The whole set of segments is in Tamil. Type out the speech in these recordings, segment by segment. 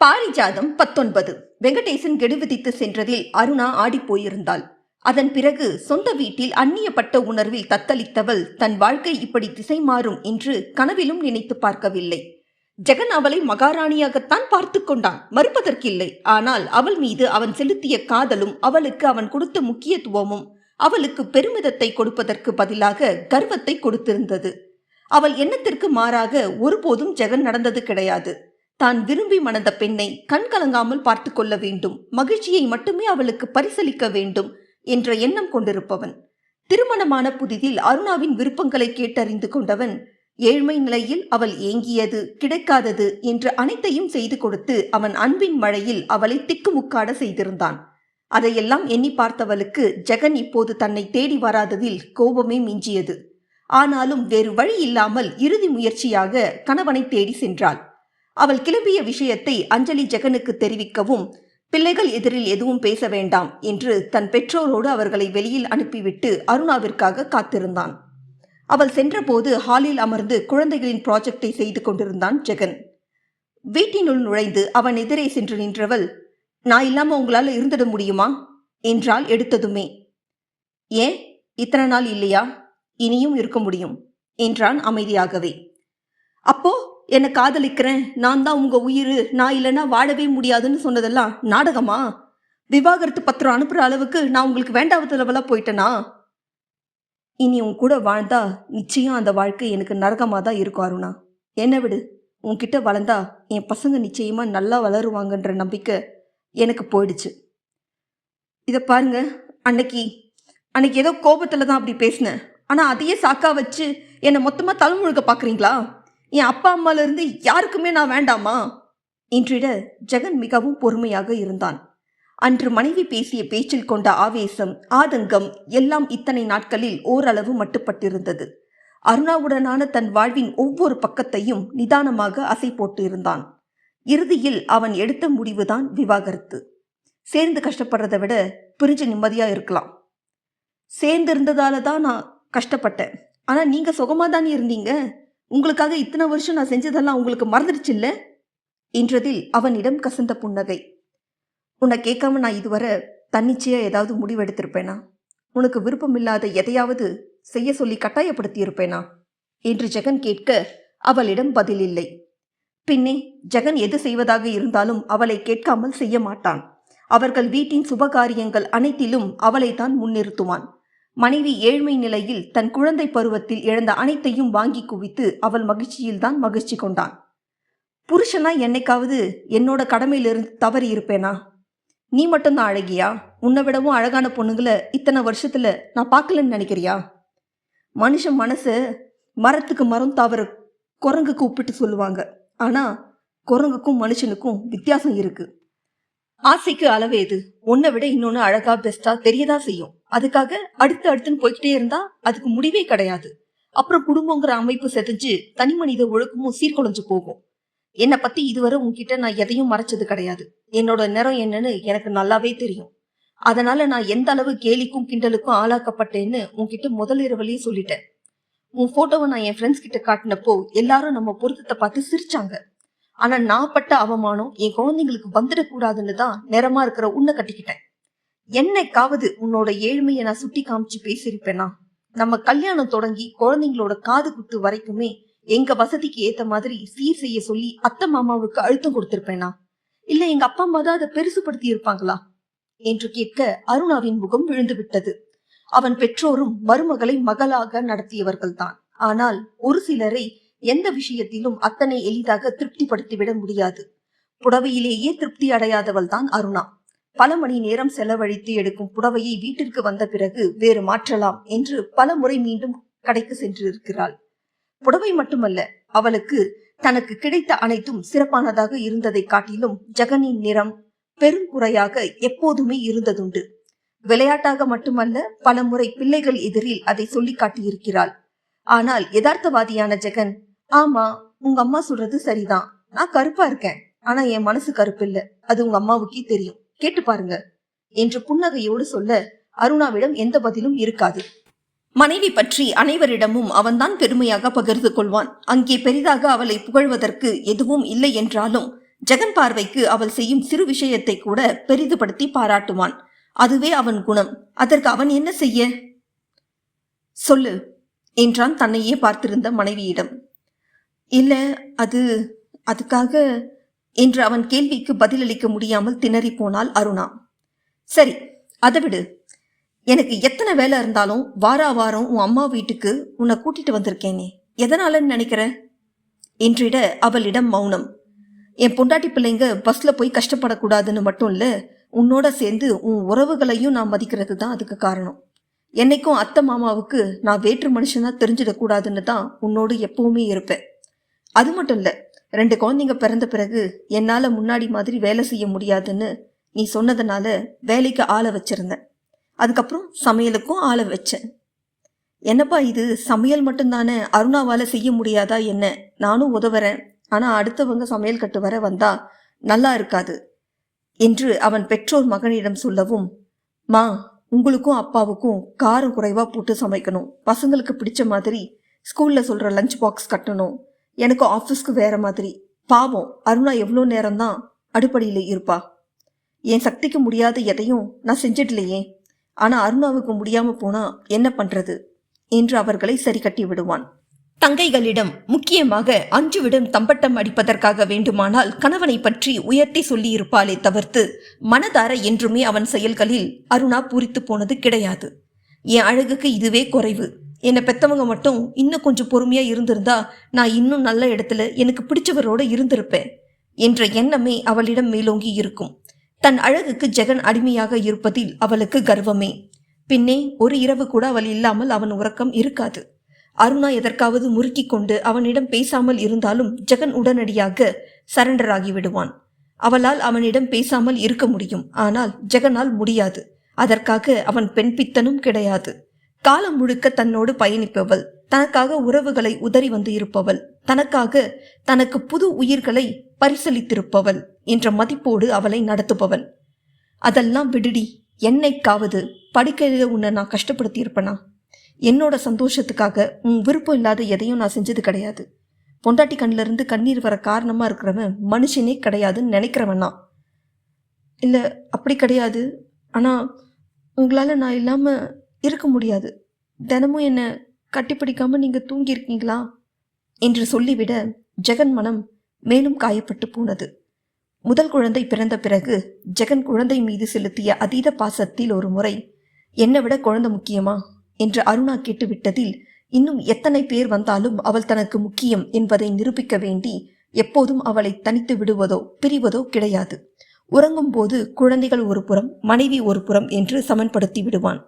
பாரிஜாதம் பத்தொன்பது. வெங்கடேசன் கெடு விதித்து சென்றதில் அருணா ஆடிப் போயிருந்தாள். அதன் பிறகு சொந்த வீட்டில் அந்நியப்பட்ட உணர்வில் தத்தளித்தவள் தன் வாழ்க்கை இப்படி திசை மாறும் என்று கனவிலும் நினைத்து பார்க்கவில்லை. ஜெகன் அவளை மகாராணியாகத்தான் பார்த்து கொண்டான். மறுப்பதற்கில்லை. ஆனால் அவள் மீது அவன் செலுத்திய காதலும் அவளுக்கு அவன் கொடுத்த முக்கியத்துவமும் அவளுக்கு பெருமிதத்தை கொடுப்பதற்கு பதிலாக கர்வத்தை கொடுத்திருந்தது. அவள் எண்ணத்திற்கு மாறாக ஒருபோதும் ஜெகன் நடந்தது கிடையாது. தான் விரும்பி மணந்த பெண்ணை கண் கலங்காமல் பார்த்து கொள்ள வேண்டும். மகிழ்ச்சியை மட்டுமே அவளுக்கு பரிசளிக்க வேண்டும் என்ற எண்ணம் கொண்டிருப்பவன். திருமணமான புதிதில் அருணாவின் விருப்பங்களை கேட்டறிந்து கொண்டவன் ஏழ்மை நிலையில் அவள் ஏங்கியது கிடைக்காதது என்று அனைத்தையும் செய்து கொடுத்து அவன் அன்பின் மழையில் அவளை திக்குமுக்காட செய்திருந்தான். அதையெல்லாம் எண்ணி பார்த்தவளுக்கு ஜெகன் இப்போது தன்னை தேடி வராததில் கோபமே மிஞ்சியது. ஆனாலும் வேறு வழி இல்லாமல் இறுதி முயற்சியாக கணவனை தேடி சென்றாள். அவள் கிளம்பிய விஷயத்தை அஞ்சலி ஜெகனுக்கு தெரிவிக்கவும் பிள்ளைகள் எதிரில் எதுவும் பேச வேண்டாம் என்று தன் பெற்றோரோடு அவர்களை வெளியில் அனுப்பிவிட்டு அருணாவிற்காக காத்திருந்தான். அவள் சென்றபோது ஹாலில் அமர்ந்து குழந்தைகளின் ப்ராஜெக்டை செய்து கொண்டிருந்தான் ஜெகன். வீட்டினுள் நுழைந்து அவன் எதிரே சென்று நின்றவள் நான் இல்லாம உங்களால் இருந்துட முடியுமா? என்றால் எடுத்ததுமே. ஏன் இத்தனை நாள் இல்லையா? இனியும் இருக்க முடியும் என்றான் அமைதியாகவே. அப்போ என்னை காதலிக்கிறேன். நான் தான் உங்கள் உயிர். நான் இல்லைன்னா வாழவே முடியாதுன்னு சொன்னதெல்லாம் நாடகமா? விவாகரத்து பத்திரம் அனுப்புகிற அளவுக்கு நான் உங்களுக்கு வேண்டாவதுலவெல்லாம் போயிட்டேனா? இனி உன் கூட வாழ்ந்தா நிச்சயம் அந்த வாழ்க்கை எனக்கு நரகமாக தான் இருக்கும் அருணா. என்ன விடு. உன்கிட்ட வளர்ந்தா என் பசங்க நிச்சயமாக நல்லா வளருவாங்கன்ற நம்பிக்கை எனக்கு போயிடுச்சு. இதை பாருங்க அன்னைக்கு அன்னைக்கு ஏதோ கோபத்தில் தான் அப்படி பேசினேன். ஆனால் அதையே சாக்கா வச்சு என்னை மொத்தமாக தலைமுழுக்க பார்க்குறீங்களா என் அப்பா அம்மாலேருந்து யாருக்குமே நான் வேண்டாமா? என்றிட ஜெகன் மிகவும் பொறுமையாக இருந்தான். அன்று மனைவி பேசிய பேச்சில் கொண்ட ஆவேசம் ஆதங்கம் எல்லாம் இத்தனை நாட்களில் ஓரளவு மட்டுப்பட்டிருந்தது. அருணாவுடனான தன் வாழ்வின் ஒவ்வொரு பக்கத்தையும் நிதானமாக அசை போட்டு இருந்தான். இறுதியில் அவன் எடுத்த முடிவுதான் விவாகரத்து. சேர்ந்து கஷ்டப்படுறதை விட பிரிஞ்சு நிம்மதியா இருக்கலாம். சேர்ந்து இருந்ததால தான் நான் கஷ்டப்பட்டேன். ஆனா நீங்க சுகமா தானே இருந்தீங்க? உங்களுக்காக இத்தனை வருஷம் நான் செஞ்சதெல்லாம் உங்களுக்கு மறந்துடுச்சு இல்ல என்றதில் அவனிடம் கசந்த புன்னகை. உன்னை கேட்காம நான் இதுவரை தன்னிச்சையா ஏதாவது முடிவெடுத்திருப்பேனா? உனக்கு விருப்பமில்லாத எதையாவது செய்ய சொல்லி கட்டாயப்படுத்தியிருப்பேனா? என்று ஜெகன் கேட்க அவளிடம் பதில் இல்லை பின்னே ஜெகன் எது செய்வதாக இருந்தாலும் அவளை கேட்காமல் செய்ய மாட்டான். அவர்கள் வீட்டின் சுபகாரியங்கள் அனைத்திலும் அவளைத்தான் முன்னிறுத்துவான். மனைவி ஏழ்மை நிலையில் தன் குழந்தை பருவத்தில் இழந்த அனைத்தையும் வாங்கி குவித்து அவள் மகிழ்ச்சியில்தான் மகிழ்ச்சி கொண்டான் புருஷனா என்னைக்காவது என்னோட கடமையிலிருந்து தவறி இருப்பேனா? நீ மட்டும்தான் அழகியா? உன்னை விடவும் அழகான பொண்ணுங்களை இத்தனை வருஷத்துல நான் பார்க்கலன்னு நினைக்கிறியா? மனுஷன் மனசு மரத்துக்கு மரம் தவற குரங்குக்கு ஒப்பிட்டு சொல்லுவாங்க. ஆனா குரங்குக்கும் மனுஷனுக்கும் வித்தியாசம் இருக்கு. ஆசைக்கு அளவேது உன்னை விட இன்னொன்று அழகா பெஸ்டா தெரியதா செய்யும். அதுக்காக அடுத்து அடுத்துன்னு போய்கிட்டே இருந்தா அதுக்கு முடிவே கிடையாது. அப்புறம் குடும்பங்கிற அமைப்பு செதஞ்சு தனி மனித ஒழுக்கமும் சீர்குலைஞ்சு போகும். என்னை பத்தி இதுவரை உங்ககிட்ட நான் எதையும் மறைச்சது கிடையாது. என்னோட நிறம் என்னன்னு எனக்கு நல்லாவே தெரியும். அதனால நான் எந்த அளவு கேலிக்கும் கிண்டலுக்கும் ஆளாக்கப்பட்டேன்னு உன்கிட்ட முதல் இரவுலயே சொல்லிட்டேன். உன் போட்டோவை நான் என் ஃப்ரெண்ட்ஸ் கிட்ட காட்டினப்போ எல்லாரும் நம்ம பொருத்தத்தை பார்த்து சிரிச்சாங்க. ஆனா நான் பட்ட அவமானம் என் குழந்தைங்களுக்கு வந்துடக்கூடாதுன்னு தான் நிறமா இருக்கிற உன்னை கட்டிக்கிட்டேன். என்னைக்காவது உன்னோட ஏழ்மையை நான் சுட்டி காமிச்சு பேசியிருப்பேனா? நம்ம கல்யாணம் தொடங்கி குழந்தைங்களோட காது குத்து வரைக்குமே எங்க வசதிக்கு ஏத்த மாதிரி சீர் செய்ய சொல்லி அத்தை மாமாவுக்கு அழுத்தம் கொடுத்திருப்பேனா? இல்ல எங்க அப்பா அம்மா தான் அதை பெருசுபடுத்தி இருப்பாங்களா என்று கேட்க அருணாவின் முகம் விழுந்து விட்டது அவன் பெற்றோரும் மருமகளை மகளாக நடத்தியவர்கள்தான். ஆனால் ஒரு சிலரை எந்த விஷயத்திலும் அத்தனை எளிதாக திருப்திப்படுத்திவிட முடியாது. புடவையிலேயே திருப்தி அடையாதவள் தான் அருணா. பல மணி நேரம் செலவழித்து எடுக்கும் புடவையை வீட்டிற்கு வந்த பிறகு வேறு மாற்றலாம் என்று பல முறை மீண்டும் கடைக்கு சென்றிருக்கிறாள். புடவை மட்டுமல்ல அவளுக்கு தனக்கு கிடைத்த அனைத்தும் சிறப்பானதாக இருந்ததை காட்டிலும் ஜெகனின் நிறம் பெரும் குறையாக எப்போதுமே இருந்ததுண்டு. விளையாட்டாக மட்டுமல்ல பல முறை பிள்ளைகள் எதிரில் அதை சொல்லி காட்டியிருக்கிறாள். ஆனால் யதார்த்தவாதியான ஜெகன் ஆமா உங்க அம்மா சொல்றது சரிதான். நான் கருப்பா இருக்கேன். ஆனா என் மனசு கருப்பு இல்ல அது உங்க அம்மாவுக்கே தெரியும். கேட்டு பாருங்க என்று புன்னகையோடு சொல்ல அருணாவிடம் எந்த பதிலும் இருக்காது. மனைவி பற்றி அனைவரிடமும் அவன்தான் பெருமையாக பகிர்ந்து கொள்வான். அங்கே பெரிதாக அவளை புகழ்வதற்கு எதுவும் இல்லை என்றாலும் ஜெகன் பார்வைக்கு அவள் செய்யும் சிறு விஷயத்தை கூட பெரிதுபடுத்தி பாராட்டுவான். அதுவே அவன் குணம். அதற்கு அவன் என்ன செய்ய? சொல்லு என்றான் தன்னையே பார்த்திருந்த மனைவியிடம். இல்ல அது அதுக்காக என்று அவன் கேள்விக்கு பதிலளிக்க முடியாமல் திணறி போனாள் அருணா. சரி அதை விடு. எனக்கு எத்தனை வேலை இருந்தாலும் வாரா வாரம் உன் அம்மா வீட்டுக்கு உன்னை கூட்டிட்டு வந்திருக்கேனே. எதனாலன்னு நினைக்கிற? என்றிட அவளிடம் மௌனம். என் பொண்டாட்டி பிள்ளைங்க பஸ்ல போய் கஷ்டப்படக்கூடாதுன்னு மட்டும் இல்லை உன்னோட சேர்ந்து உன் உறவுகளையும் நான் மதிக்கிறது தான் அதுக்கு காரணம். என்னைக்கும் அத்தை மாமாவுக்கு நான் வேற்று மனுஷனா தெரிஞ்சிடக்கூடாதுன்னு தான் உன்னோடு எப்பவுமே இருப்பேன். அது மட்டும் இல்லை ரெண்டு குழந்தைங்க பிறந்த பிறகு என்னால் முன்னாடி மாதிரி வேலை செய்ய முடியாதுன்னு நீ சொன்னதுனால வேலைக்கு ஆளை வச்சிருந்தேன். அதுக்கப்புறம் சமையலுக்கும் ஆளை வச்சேன். என்னப்பா இது? சமையல் மட்டும்தானே? அருணாவால் செய்ய முடியாதா என்ன? நானும் உதவுறேன். ஆனால் அடுத்தவங்க சமையல் கட்டு வர வந்தா நல்லா இருக்காது என்று அவன் பெற்றோர் மகனிடம் சொல்லவும் மா உங்களுக்கும் அப்பாவுக்கும் காரம் குறைவாக போட்டு சமைக்கணும். பசங்களுக்கு பிடிச்ச மாதிரி ஸ்கூலில் சொல்கிற லஞ்ச் பாக்ஸ் கட்டணும். எனக்கு ஆஃபீஸ்க்கு வேற மாதிரி. பாவம் அருணா எவ்வளோ நேரம்தான் அடுப்படியில் இருப்பா. என் சக்திக்கு முடியாத எதையும் நான் செஞ்சிடலையே. ஆனால் அருணாவுக்கு முடியாமல் போனா என்ன பண்றது? என்று அவர்களை சரி கட்டி விடுவான். தங்கைகளிடம் முக்கியமாக அஞ்சுவிடம் தம்பட்டம் அடிப்பதற்காக வேண்டுமானால் கணவனை பற்றி உயர்த்தி சொல்லியிருப்பாளே தவிர்த்து மனதார என்றுமே அவன் செயல்களில் அருணா பூரித்து போனது கிடையாது. என் அழகுக்கு இதுவே குறைவு. என்னை பெத்தவங்க மட்டும் இன்னும் கொஞ்சம் பொறுமையா இருந்திருந்தா நான் இன்னும் நல்ல இடத்துல எனக்கு பிடிச்சவரோட இருந்திருப்பேன் என்ற எண்ணமே அவளிடம் மேலோங்கி இருக்கும். தன் அழகுக்கு ஜெகன் அடிமையாக இருப்பதில் அவளுக்கு கர்வமே. பின்னே ஒரு இரவு கூட அவள் இல்லாமல் அவன் உறக்கம் இருக்காது. அருணா எதற்காவது முறுக்கி கொண்டு அவனிடம் பேசாமல் இருந்தாலும் ஜெகன் உடனடியாக சரண்டராகி விடுவான். அவளால் அவனிடம் பேசாமல் இருக்க முடியும் ஆனால் ஜெகனால் முடியாது. அதற்காக அவன் பெண் பித்தனும் கிடையாது. காலம் முழுக்க தன்னோடு பயணிப்பவள். தனக்காக உறவுகளை உதறி வந்து இருப்பவள். தனக்காக தனக்கு புது உயிர்களை பரிசளித்திருப்பவள் என்ற மதிப்போடு அவளை நடத்துபவன். அதெல்லாம் விடுடி. என்னைக்காவது படிக்கையில உன்னை நான் கஷ்டப்படுத்தி இருப்பனா என்னோட சந்தோஷத்துக்காக உன் விருப்பம் இல்லாத எதையும் நான் செஞ்சது கிடையாது. பொண்டாட்டி கண்ணிலிருந்து கண்ணீர் வர காரணமா இருக்கிறவன் மனுஷனே கிடையாதுன்னு நினைக்கிறவனா? இல்லை அப்படி கிடையாது. ஆனால் உங்களால் நான் இல்லாமல் இருக்க முடியாது. தினமும் என்னை கட்டிப்பிடிக்காம நீங்கள் தூங்கியிருக்கீங்களா? என்று சொல்லிவிட ஜெகன் மனம் மேலும் காயப்பட்டு போனது. முதல் குழந்தை பிறந்த பிறகு ஜெகன் குழந்தை மீது செலுத்திய அதீத பாசத்தில் ஒரு முறை என்னை விட குழந்தை முக்கியமா? என்று அருணா கேட்டுவிட்டதில் இன்னும் எத்தனை பேர் வந்தாலும் அவள் தனக்கு முக்கியம் என்பதை நிரூபிக்க வேண்டி எப்போதும் அவளை தனித்து விடுவதோ பிரிவதோ கிடையாது. உறங்கும் போது குழந்தைகள் ஒரு புறம் மனைவி ஒரு புறம் என்று சமன்படுத்தி விடுவான்.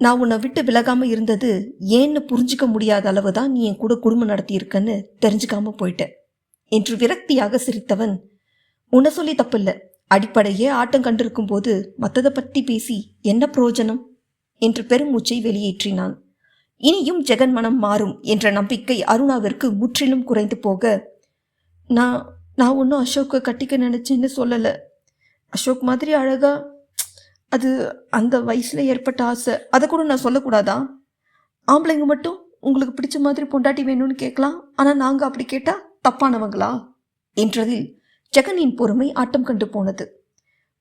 நான் உன்னை விட்டு விலகாமல் இருந்தது ஏன்னு புரிஞ்சுக்க முடியாத அளவு தான் நீ என் கூட குடும்பம் நடத்தியிருக்கன்னு தெரிஞ்சுக்காம போயிட்டேன். என்று விரக்தியாக சிரித்தவன் உன்னை சொல்லி தப்பில்லை. அடிப்படையே ஆட்டம் கண்டிருக்கும் போது மற்றதை பற்றி பேசி என்ன பிரயோஜனம்? என்று பெருமூச்சை வெளியேற்றினான். இனியும் ஜெகன் மனம் மாறும் என்ற நம்பிக்கை அருணாவிற்கு முற்றிலும் குறைந்து போக நான் நான் ஒன்றும் அசோக்கை கட்டிக்க நினைச்சேன்னு சொல்லலை. அசோக் மாதிரி அழகாக அது அந்த வயசில் ஏற்பட்ட ஆசை. அதை கூட நான் சொல்லக்கூடாதா? ஆம்பளைங்க மட்டும் உங்களுக்கு பிடிச்ச மாதிரி பொண்டாட்டி வேணும்னு கேட்கலாம். ஆனால் நாங்கள் அப்படி கேட்டால் தப்பானவங்களா? என்றதில் ஜெகனின் பொறுமை ஆட்டம் கண்டு போனது.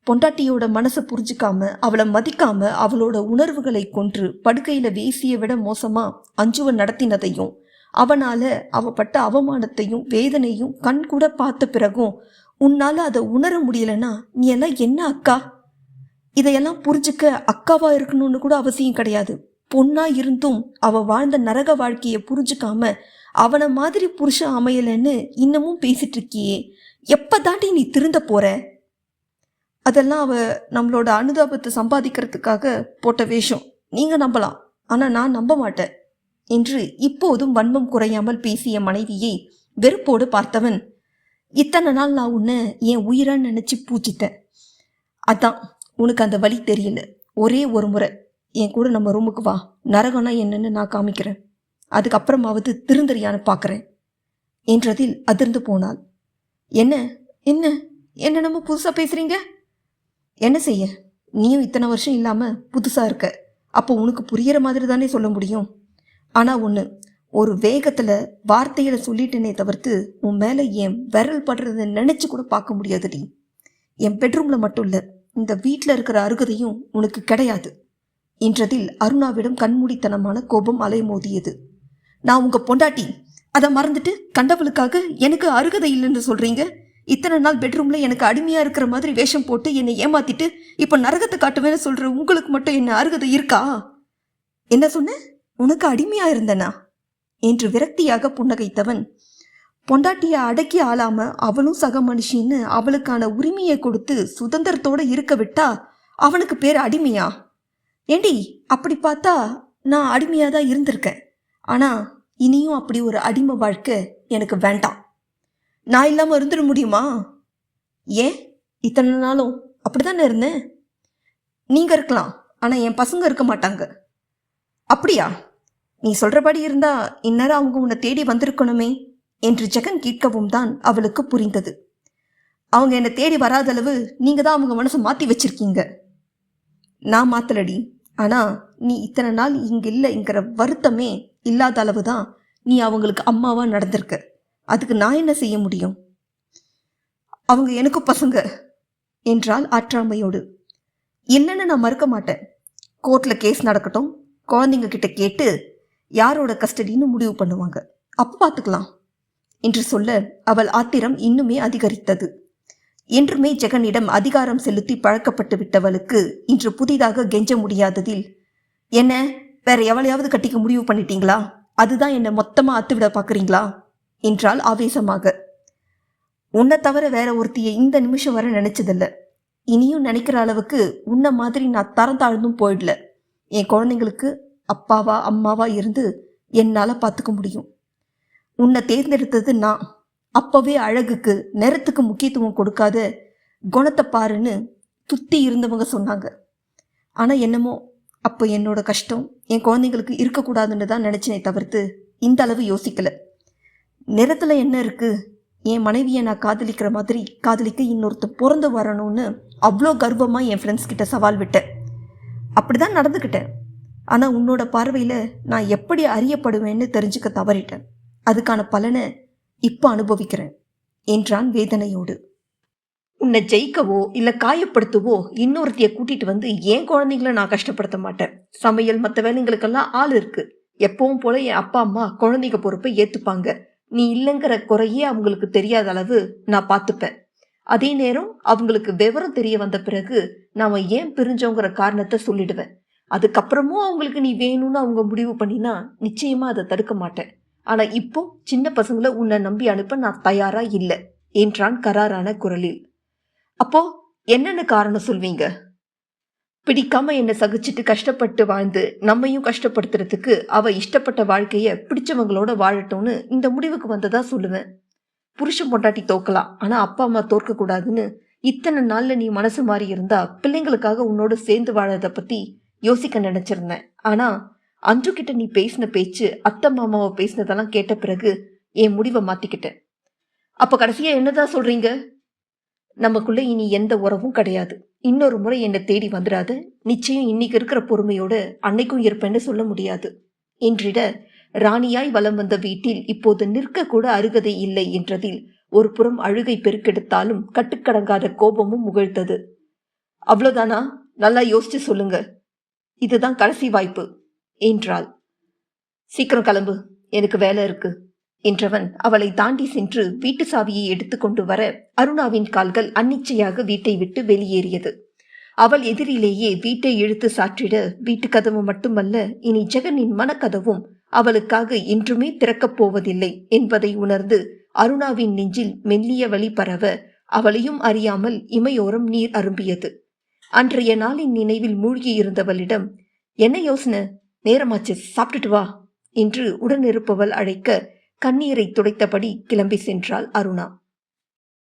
பொண்டாட்டியோட மனசை புரிஞ்சுக்காம அவளை மதிக்காம அவளோட உணர்வுகளை கொன்று படுக்கையில வீசிய விட மோசமா அஞ்சுவன் நடத்தினதையும் அவனால அவப்பட்ட அவமானத்தையும் வேதனையும் கண் கூட பார்த்த பிறகும் உன்னால அதை உணர முடியலன்னா நீ எல்லாம் என்ன அக்கா? இதையெல்லாம் புரிஞ்சுக்க அக்காவா இருக்கணும்னு கூட அவசியம் கிடையாது. பொண்ணா இருந்தும் அவ வாழ்ந்த நரக வாழ்க்கையை புரிஞ்சுக்காம அவனை மாதிரி புருஷன் அமையலன்னு இன்னமும் பேசிட்டு இருக்கியே. எப்பதாண்டி நீ திருந்த போற? அதெல்லாம் அவ நம்மளோட அனுதாபத்தை சம்பாதிக்கிறதுக்காக போட்ட வேஷம். நீங்க நம்பலாம். ஆனா நான் நம்ப மாட்டேன் என்று இப்போதும் வன்மம் குறையாமல் பேசிய மனைவியை வெறுப்போடு பார்த்தவன் இத்தனை நாள் நான் உன்னை என் உயிரான்னு நினைச்சு பூச்சித்தேன் அதான் உனக்கு அந்த வழி தெரியல ஒரே ஒரு முறை. என் கூட நம்ம ரூமுக்கு வா. நரகம்னா என்னன்னு நான் காமிக்கிறேன். அதுக்கப்புறமாவது திருந்தறியான்னு பார்க்குறேன் என்றதில் அதிர்ந்து போனாள். என்ன? என்ன? என்ன நம்ம புதுசாக பேசுகிறீங்க என்ன செய்ய? நீயும் இத்தனை வருஷம் இல்லாமல் புதுசாக இருக்க. அப்போ உனக்கு புரியிற மாதிரி தானே சொல்ல முடியும். ஆனால் ஒன்று ஒரு வேகத்தில் வார்த்தையில் சொல்லிட்டேனே தவிர்த்து உன் மேலே என் விரல் படுறதை நினச்சி கூட பார்க்க முடியாதுடி என் பெட்ரூமில் மட்டும் இல்லை. இந்த வீட்டில் இருக்கிற அருகதையும் உனக்கு கிடையாது. என்றதில் அருணாவிடம் கண்மூடித்தனமான கோபம் அலைமோதியது. நான் உங்க பொண்டாட்டி. அதை மறந்துட்டு கண்டவளுக்காக எனக்கு அருகதை இல்லைன்னு சொல்றீங்க? இத்தனை நாள் பெட்ரூம்ல எனக்கு அடிமையா இருக்கிற மாதிரி வேஷம் போட்டு என்னை ஏமாத்திட்டு இப்போ நரகத்தை காட்டுவேன்னு சொல்ற உங்களுக்கு மட்டும் என்ன அருகதை இருக்கா? என்ன சொன்ன? உனக்கு அடிமையா இருந்தனா? என்று விரக்தியாக புன்னகைத்தவன் பொண்டாட்டியை அடக்கி ஆளாம அவளும் சக மனுஷின்னு அவளுக்கான உரிமையை கொடுத்து சுதந்திரத்தோட இருக்க விட்டா அவனுக்கு பேர் அடிமையா? ஏண்டி அப்படி பார்த்தா நான் அடிமையாக தான் இருந்திருக்கேன். ஆனால் இனியும் அப்படி ஒரு அடிமை வாழ்க்கை எனக்கு வேண்டாம். நான் இல்லாமல் இருந்துட முடியுமா? ஏன்? இத்தனை நாளும் அப்படி தானே இருந்தேன்? நீங்கள் இருக்கலாம் ஆனால் என் பசங்க இருக்க மாட்டாங்க. அப்படியா? நீ சொல்கிறபடி இருந்தால் இந்நேரம் அவங்க உன்னை தேடி வந்திருக்கணுமே. என்று ஜெகன் கேட்கவும் தான் அவளுக்கு புரிந்தது. அவங்க என்னை தேடி வராத அளவு நீங்கள் தான் அவங்க மனசை மாற்றி வச்சிருக்கீங்க. நான் மாத்தலடி. ஆனால் நீ இத்தனை நாள் இங்கே இல்லைங்கிற வருத்தமே இல்லாத அளவு தான் நீ அவங்களுக்கு அம்மாவாக நடந்திருக்க. அதுக்கு நான் என்ன செய்ய முடியும்? அவங்க எனக்கும் பசங்க என்றால் ஆற்றாமையோடு. என்னென்னு நான் மறுக்க மாட்டேன். கோர்ட்டில் கேஸ் நடக்கட்டும். குழந்தைங்க கிட்ட கேட்டு யாரோட கஸ்டடின்னு முடிவு பண்ணுவாங்க. அப்போ பார்த்துக்கலாம் என்று சொல்ல அவள் ஆத்திரம் இன்னுமே அதிகரித்தது. என்றுமே ஜெகனிடம் அதிகாரம் செலுத்தி பழக்கப்பட்டு விட்டவளுக்கு இன்று புதிதாக கெஞ்ச முடியாததில் என்ன வேற எவளையாவது கட்டிக்க முடிவு பண்ணிட்டீங்களா? அதுதான் என்னை மொத்தமா அத்துவிட பார்க்குறீங்களா? என்றால் ஆவேசமாக. உன்னை தவிர வேற ஒருத்தியை இந்த நிமிஷம் வர நினைச்சதில்ல. இனியும் நினைக்கிற அளவுக்கு உன்னை மாதிரி நான் தரம் தாழ்ந்தும் போயிடல. என் குழந்தைங்களுக்கு அப்பாவா அம்மாவா இருந்து என்னால் பார்த்துக்க முடியும். உன்னை தேர்ந்தெடுத்தது நான். அப்போவே அழகுக்கு நிறத்துக்கு முக்கியத்துவம் கொடுக்காத குணத்தை பாருன்னு துத்தி இருந்தவங்க சொன்னாங்க. ஆனால் என்னமோ அப்போ என்னோட கஷ்டம் என் குழந்தைங்களுக்கு இருக்கக்கூடாதுன்னு தான் நினச்சினே தவிர்த்து இந்த அளவு யோசிக்கல. நிறத்தில் என்ன இருக்கு? என் மனைவியை நான் காதலிக்கிற மாதிரி காதலிக்க இன்னொருத்தர் பிறந்து வரணும்னு அவ்வளோ கர்வமாக என் ஃப்ரெண்ட்ஸ் கிட்ட சவால் விட்டேன். அப்படி தான் நடந்துக்கிட்டேன் ஆனால் உன்னோட பார்வையில் நான் எப்படி அறியப்படுவேன்னு தெரிஞ்சுக்க தவறிட்டேன். அதுக்கான பலனை இப்போ அனுபவிக்கிறேன் என்றான் வேதனையோடு. உன்னை ஜெயிக்கவோ இல்லை காயப்படுத்தவோ இன்னொருத்தையை கூட்டிட்டு வந்து என் குழந்தைங்கள நான் கஷ்டப்படுத்த மாட்டேன். சமையல் மற்ற வேலைங்களுக்கெல்லாம் ஆள் இருக்கு. எப்பவும் போல என் அப்பா அம்மா குழந்தைங்க பொறுப்பை ஏத்துப்பாங்க. நீ இல்லைங்கிற குறையே அவங்களுக்கு தெரியாத அளவு நான் பார்த்துப்பேன் அதே நேரம் அவங்களுக்கு விவரம் தெரிய வந்த பிறகு நாம ஏன் பிரிஞ்சோங்கிற காரணத்தை சொல்லிடுவேன். அதுக்கப்புறமும் அவங்களுக்கு நீ வேணும்னு அவங்க முடிவு பண்ணினா நிச்சயமா அதை தடுக்க மாட்டேன். ஆனா இப்போ சின்ன பசங்களை உன்னை நம்பி அனுப்ப நான் தயாரா இல்லை என்றான் கராரான குரலில். அப்போ என்னென்ன காரணம் சொல்வீங்க? பிடிக்காம என்னை சகிச்சுட்டு கஷ்டப்பட்டு வாழ்ந்து நம்மையும் கஷ்டப்படுத்துறதுக்கு அவ இஷ்டப்பட்ட வாழ்க்கைய பிடிச்சவங்களோட வாழட்டும்னு இந்த முடிவுக்கு வந்ததா சொல்லுவேன். புருஷன் பொண்டாட்டி தோக்கலாம் ஆனா அப்பா அம்மா தோற்க கூடாதுன்னு இத்தனை நாள்ல நீ மனசு மாறி இருந்தா பிள்ளைங்களுக்காக உன்னோட சேர்ந்து வாழறத பத்தி யோசிக்க நினைச்சிருந்தேன். ஆனா அன்று கிட்ட நீ பேசின பேச்சு அத்தை மாமாவை பேசினதெல்லாம் கேட்ட பிறகு என் முடிவை மாத்திக்கிட்டேன். அப்ப கடைசியா என்னதான் சொல்றீங்க? நமக்குள்ள இனி எந்த உறவும் கிடையாது. இன்னொரு முறை என்னை தேடி வந்துடாது. நிச்சயம் இன்னைக்கு இருக்கிற பொறுமையோடு அன்னைக்கும் இருப்பேன்னு சொல்ல முடியாது. என்றிட ராணியாய் வலம் வந்த வீட்டில் இப்போது நிற்கக்கூட அருகதை இல்லை என்றதில் ஒரு புறம் அழுகை பெருக்கெடுத்தாலும் கட்டுக்கடங்காத கோபமும் முகழ்த்தது அவ்வளோதானா நல்லா யோசிச்சு சொல்லுங்க. இதுதான் கடைசி வாய்ப்பு. என்றாள். சீக்கிரம் கிளம்பு. எனக்கு வேலை இருக்கு. என்றவன் அவளை தாண்டி சென்று வீட்டு சாவியை எடுத்துக்கொண்டு வர அருணாவின் கால்கள் அன்னிச்சையாக வீட்டை விட்டு வெளியேறியது. அவள் எதிரிலேயே வீட்டை இழுத்து சாற்றிட வீட்டு கதவு மட்டுமல்ல இனி ஜெகனின் மனக்கதவும் அவளுக்காக என்றுமே திறக்கப் போவதில்லை என்பதை உணர்ந்து அருணாவின் நெஞ்சில் மெல்லிய வழி பரவ அவளையும் அறியாமல் இமையோரம் நீர் அரும்பியது. அன்றைய நாளின் நினைவில் மூழ்கியிருந்தவளிடம் என்ன யோசனை? நேரமாச்சு சாப்பிட்டுட்டு வா என்று உடனிருப்பவள் அழைக்க கண்ணீரை துடைத்தபடி கிளம்பி சென்றாள் அருணா.